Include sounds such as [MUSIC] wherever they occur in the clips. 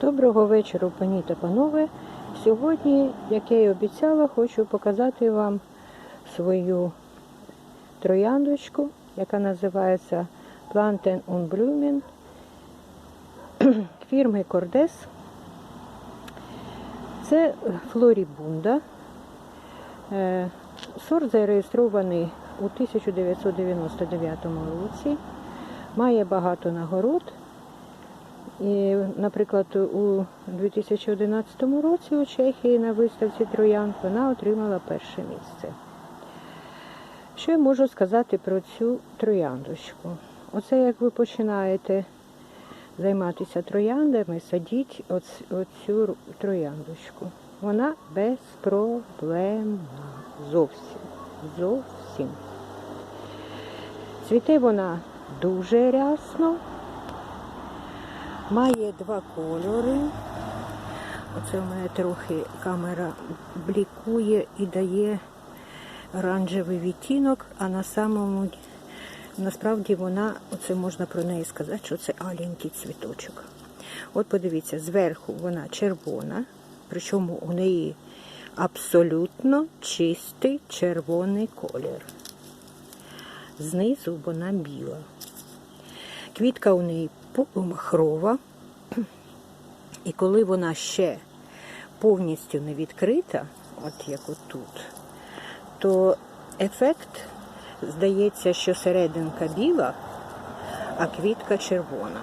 Доброго вечора, пані та панове. Сьогодні, як я і обіцяла, хочу показати вам свою трояндочку, яка називається Planten und Blumen [CLEARS THROAT] фірми Cordes. Це флорібунда. Е, Сорт зареєстрований у 1999 році. Має багато нагород. І, наприклад, у 2011 році у Чехії на виставці Троян вона отримала перше місце. Що я можу сказати про цю трояндочку? Оце як ви починаєте займатися трояндами, садіть оц- оцю трояндочку. Вона безпроблемна. Зовсім. Зовсім. Цвіте вона дуже рясно. Має два кольори. Оце у мене трохи камера блікує і дає оранжевий відтінок, а на самому насправді вона, оце можна про неї сказати, що це аленький цвіточок. От подивіться, зверху вона червона, причому у неї абсолютно чистий червоний колір. Знизу вона біла. Квітка у неї полумахрова, і коли вона ще повністю не відкрита, от як отут, то ефект здається, що серединка біла, а квітка червона.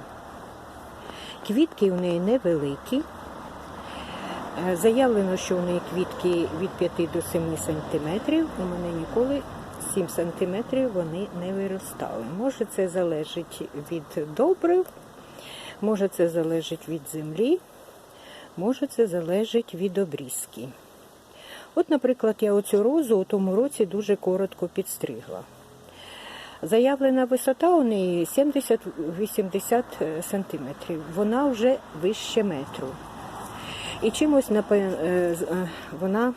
Квітки у неї невеликі. Е, Заявлено, що у неї квітки від 5 до 7 сантиметрів. У мене ніколи 7 сантиметрів вони не виростали. Може, це залежить від добрив, може, це залежить від землі, може, це залежить від обрізки. От, наприклад, я оцю розу у тому році дуже коротко підстригла. Заявлена висота у неї 70-80 сантиметрів. Вона вже вище метру. І чимось е, е, вона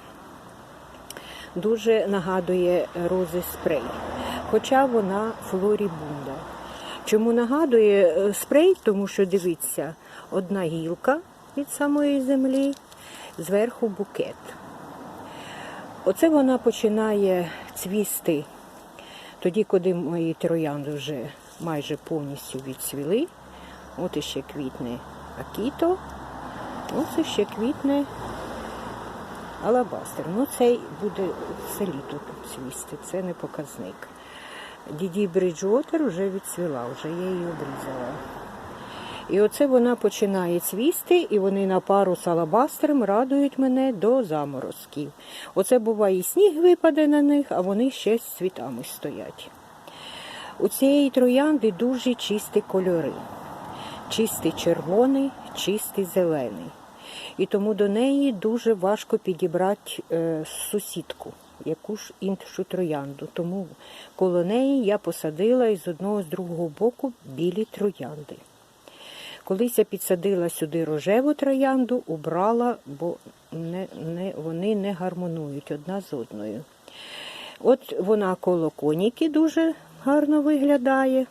дуже нагадує рози спрей, хоча вона флорібунда. Чому нагадує е, спрей? Тому що дивіться, одна гілка від самої землі, зверху букет. Оце вона починає цвісти тоді, коли мої троянди вже майже повністю відцвіли. От іще квітне акіто. Ось ще квітне алабастер. Ну, цей буде все літо цвісти, це не показник. Діді Бриджуотер вже відцвіла, вже я її обрізала. І оце вона починає цвісти, і вони на пару з алабастером радують мене до заморозків. Оце буває і сніг випаде на них, а вони ще з цвітами стоять. У цієї троянди дуже чисті кольори. Чистий червоний, чистий зелений. І тому до неї дуже важко підібрати е, сусідку, яку ж іншу троянду. Тому коло неї я посадила із одного з другого боку білі троянди. Колись я підсадила сюди рожеву троянду, убрала, бо не, не, вони не гармонують одна з одною. От вона коло коніки дуже гарно виглядає.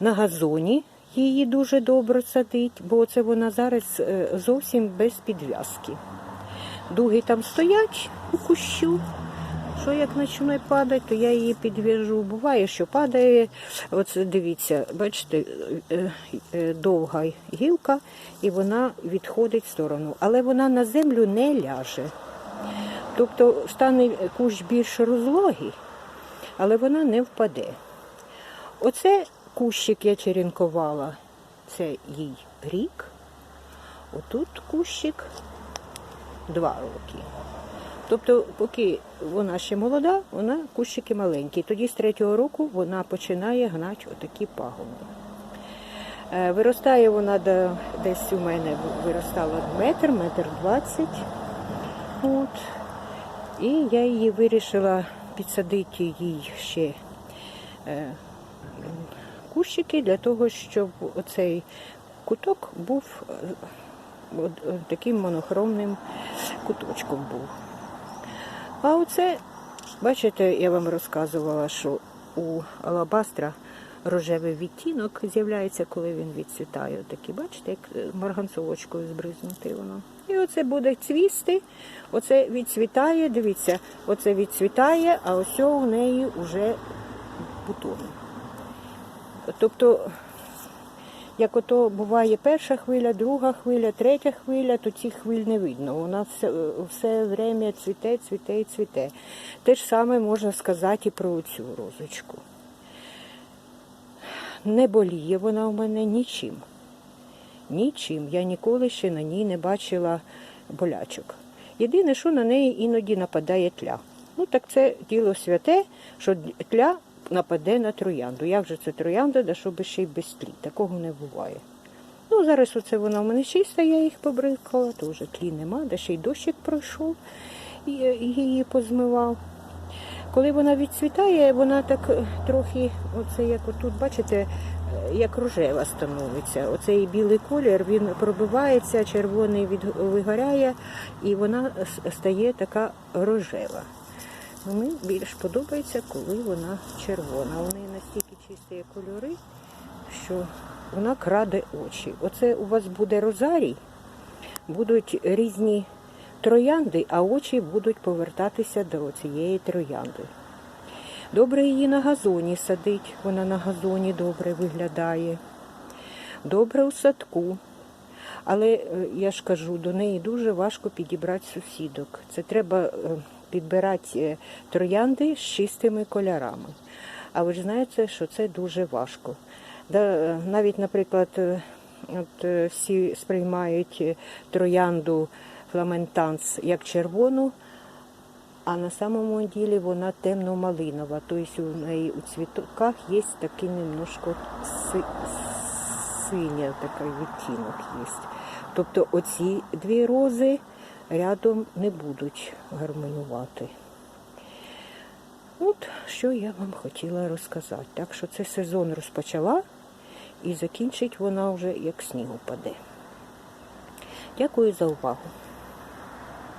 На газоні її дуже добре садить, бо це вона зараз е, зовсім без підв'язки. Дуги там стоять у кущу. Що як почне падати, то я її підв'яжу. Буває, що падає. Оце дивіться, бачите, е, е, довга гілка, і вона відходить в сторону. Але вона на землю не ляже. Тобто стане кущ більш розлогий, але вона не впаде. Оце кущик я черенкувала, це їй рік. Отут кущик два роки. Тобто, поки вона ще молода, вона кущики маленькі. Тоді з третього року вона починає гнати отакі пагони. Е, Виростає вона десь у мене виростала метр, метр двадцять. От. І я її вирішила підсадити їй ще е, кущики для того, щоб оцей куток був е, таким монохромним куточком був. А оце, бачите, я вам розказувала, що у алабастра рожевий відтінок з'являється, коли він відцвітає. Такі, бачите, як е, марганцовочкою збризнути воно. І оце буде цвісти, оце відцвітає, дивіться, оце відцвітає, а ось у неї вже бутони. Тобто, як ото буває перша хвиля, друга хвиля, третя хвиля, то цих хвиль не видно. Вона все, все время цвіте, цвіте і цвіте. Те ж саме можна сказати і про цю розочку. Не боліє вона у мене нічим. Нічим. Я ніколи ще на ній не бачила болячок. Єдине, що на неї іноді нападає тля. Ну так це діло святе, що тля нападе на троянду. Як же це троянда, да щоб ще й без тлі. Такого не буває. Ну, зараз оце вона в мене чиста, я їх побрикала, то вже тлі нема, да ще й дощик пройшов і і її позмивав. Коли вона відцвітає, вона так е, трохи, оце як отут, бачите, е, як рожева становиться. Оцей білий колір він пробивається, червоний від, вигоряє, і вона стає така рожева. Мені більш подобається, коли вона червона. У неї настільки чисті кольори, що вона краде очі. Оце у вас буде розарій, будуть різні троянди, а очі будуть повертатися до цієї троянди. Добре її на газоні садить, вона на газоні добре виглядає. Добре у садку. Але е, я ж кажу, до неї дуже важко підібрати сусідок. Це треба е, підбирати е, троянди з чистими кольорами. А ви ж знаєте, що це дуже важко. Е, навіть, наприклад, е, от всі сприймають троянду фламентанс як червону, а на самому ділі вона темно-малинова. Тобто у неї у цвітоках є такий немножко си- синя такий відтінок є. Тобто оці дві рози рядом не будуть гармонювати. От що я вам хотіла розказати. Так що цей сезон розпочала і закінчить вона вже як сніг упаде. Дякую за увагу.